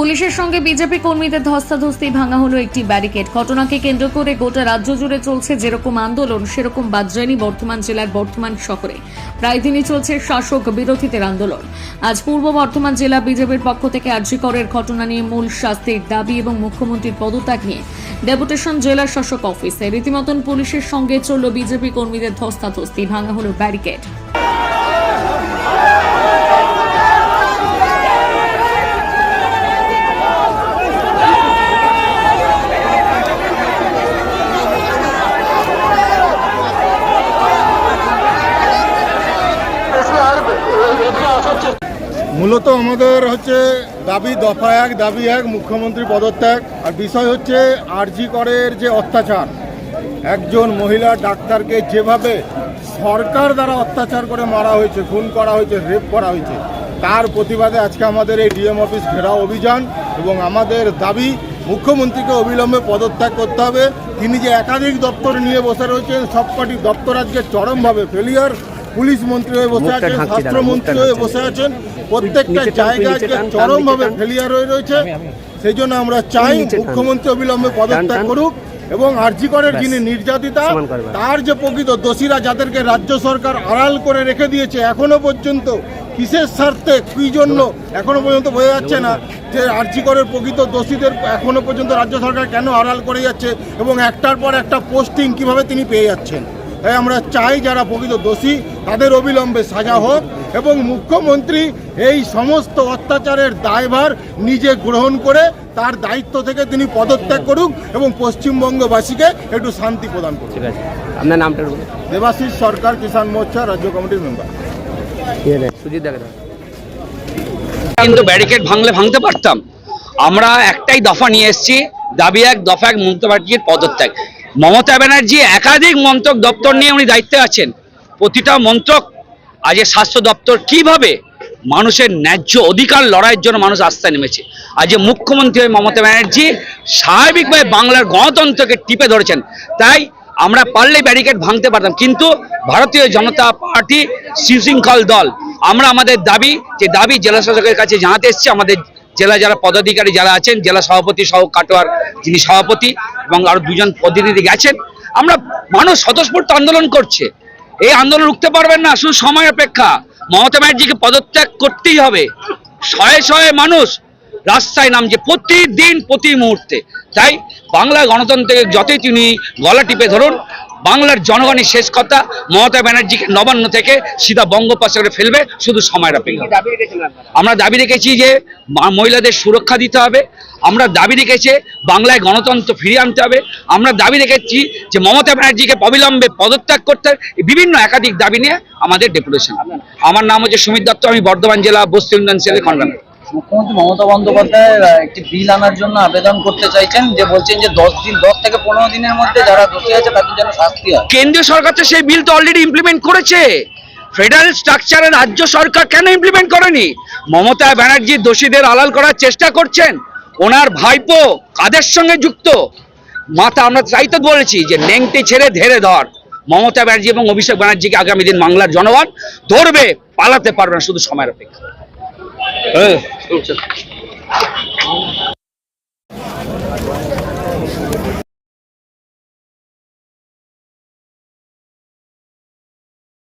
পুলিশের সঙ্গে বিজেপি কর্মীদের ধস্তাধস্তি, ভাঙা হলো একটি ব্যারিকেড। ঘটনাকে কেন্দ্র করে গোটা রাজ্য জুড়ে চলছে যেরকম আন্দোলন, সেরকম বাদ যায়নি বর্ধমান জেলার বর্ধমান শহরে। প্রায় দিনই চলছে শাসক বিরোধীদের আন্দোলন। আজ পূর্ব বর্ধমান জেলা বিজেপির পক্ষ থেকে আর্যিকরের ঘটনা নিয়ে মূল শাস্তির দাবি এবং মুখ্যমন্ত্রীর পদত্যাগ নিয়ে ডেপুটেশন জেলা শাসক অফিসে। রীতিমতন পুলিশের সঙ্গে চলল বিজেপি কর্মীদের ধস্তাধস্তি, ভাঙা হলো ব্যারিকেড। মূলত আমাদের হচ্ছে দাবি, দফা এক, দাবি এক, মুখ্যমন্ত্রী পদত্যাগ। আর বিষয় হচ্ছে আরজি করের যে অত্যাচার, একজন মহিলা ডাক্তারকে যেভাবে সরকার দ্বারা অত্যাচার করে মারা হয়েছে, খুন করা হয়েছে, রেপ করা হয়েছে, তার প্রতিবাদে আজকে আমাদের এই ডিএম অফিস ঘেরাও অভিযান এবং আমাদের দাবি, মুখ্যমন্ত্রীকে অবিলম্বে পদত্যাগ করতে হবে। তিনি যে একাধিক দপ্তর নিয়ে বসে রয়েছেন, সবকটি দপ্তর আজকে চরমভাবে ফেলিয়ার পুলিশ মন্ত্রী হয়ে বসে আছেন স্বাস্থ্যমন্ত্রী হয়ে বসে আছেন প্রত্যেকটা জায়গা আজকে চরমভাবে। ফেলিয়ার হয়ে রয়েছে। সেই জন্য আমরা চাই মুখ্যমন্ত্রী অবিলম্বে পদত্যাগ করুক এবং আরজিকরের। যিনি নির্যাতিতা তার যে প্রকৃত দোষীরা যাদেরকে রাজ্য সরকার আড়াল করে রেখে দিয়েছে এখনও পর্যন্ত কিসের স্বার্থে কি জন্য এখনও পর্যন্ত বোঝা যাচ্ছে না যে আরজিকরের প্রকৃত দোষীদের এখনও পর্যন্ত রাজ্য সরকার কেন আড়াল করে যাচ্ছে এবং একটার পর একটা পোস্টিং কীভাবে তিনি পেয়ে যাচ্ছেন। তাই আমরা চাই যারা প্রকৃত দোষী তাদের অবিলম্বে সাজা হোক এবং মুখ্যমন্ত্রী এই সমস্ত অত্যাচারের দায়ভার নিজে গ্রহণ করে তার দায়িত্ব থেকে তিনি পদত্যাগ করুক এবং পশ্চিমবঙ্গবাসীকে একটু শান্তি প্রদান করুক। ঠিক আছে। আপনার নামটা বলুন। দেবাশিস সরকার কিষাণ মোর্চা রাজ্য কমিটির মেম্বার সুজিত দেখা কিন্তু ব্যারিকেড ভাঙলে ভাঙতে পারতাম। আমরা একটাই দফা নিয়ে এসেছি দাবি এক দফা এক মমতা ব্যানার্জির পদত্যাগ। মমতা ব্যানার্জি একাধিক মন্ত্রক দপ্তর নিয়ে উনি দায়িত্বে আছেন। প্রতিটা মন্ত্রক আজ স্বাস্থ্য দপ্তর কীভাবে মানুষের ন্যায্য অধিকার লড়াইয়ের জন্য মানুষ আস্থা নেমেছে। আজ মুখ্যমন্ত্রী হয়ে মমতা ব্যানার্জি স্বাভাবিকভাবে বাংলার গণতন্ত্রকে টিপে ধরেছেন। তাই আমরা পারলে ব্যারিকেড ভাঙতে পারতাম। কিন্তু ভারতীয় জনতা পার্টি সুশৃঙ্খল দল, আমরা আমাদের দাবি, যে দাবি জেলা শাসকের কাছে জানাতে এসেছি, আমাদের জেলা যারা পদাধিকারী যারা আছেন, জেলা সভাপতি সহ কাটোয়ার যিনি সভাপতি এবং আরও দুজন প্রতিনিধি গেছেন, আমরা মানুষ স্বতঃস্ফূর্ত আন্দোলন করছে। এই আন্দোলন রুখতে পারবেন না, শুধু সময় অপেক্ষা। মমতা ব্যানার্জিকে পদত্যাগ করতেই হবে। শয়ে শয়ে মানুষ রাস্তায় নামছে, প্রতিদিন, প্রতি মুহূর্তে। তাই বাংলা গণতন্ত্রকে যতই তিনি গলা টিপে ধরুন বাংলার জনগণের শেষ কথা মমতা ব্যানার্জিকে নবান্ন থেকে সিধা বঙ্গোপসাগরে ফেলবে শুধু সময়ের অপেক্ষা। আমরা দাবি রেখেছি যে মহিলাদের সুরক্ষা দিতে হবে। আমরা দাবি রেখেছি বাংলায় গণতন্ত্র ফিরিয়ে আনতে হবে। আমরা দাবি রেখেছি যে মমতা ব্যানার্জিকে অবিলম্বে পদত্যাগ করতে বিভিন্ন একাধিক দাবি নিয়ে আমাদের ডেপুটেশন। আমার নাম হচ্ছে সুমিত দত্ত আমি বর্ধমান জেলা বস্তি উন্নয়ন সেলের কনভেনর। মুখ্যমন্ত্রী মমতা বন্দ্যোপাধ্যায় আহ, একটি বিল আনার জন্য আবেদন করতে চাইছেন যে বলছেন যে দশ দিন দশ থেকে পনেরো দিনের মধ্যে যারা দোষী আছে তাদের যেন শাস্তি হয়। কেন্দ্রীয় সরকার তো সেই বিল তো অলরেডি ইমপ্লিমেন্ট করেছে। ফেডারেল স্ট্রাকচারে রাজ্য সরকার কেন ইমপ্লিমেন্ট করেনি? মমতা ব্যানার্জি দোষীদের আলাল করার চেষ্টা করছেন। ওনার ভাইপো কাদের সঙ্গে যুক্ত? মাথা আমরা তাই তো বলেছি যে নেংটি ছেড়ে ধেরে ধর। মমতা ব্যানার্জি এবং অভিষেক ব্যানার্জিকে আগামী দিন বাংলার জনগণ ধরবে পালাতে পারবে না শুধু সময়ের অপেক্ষা। होय.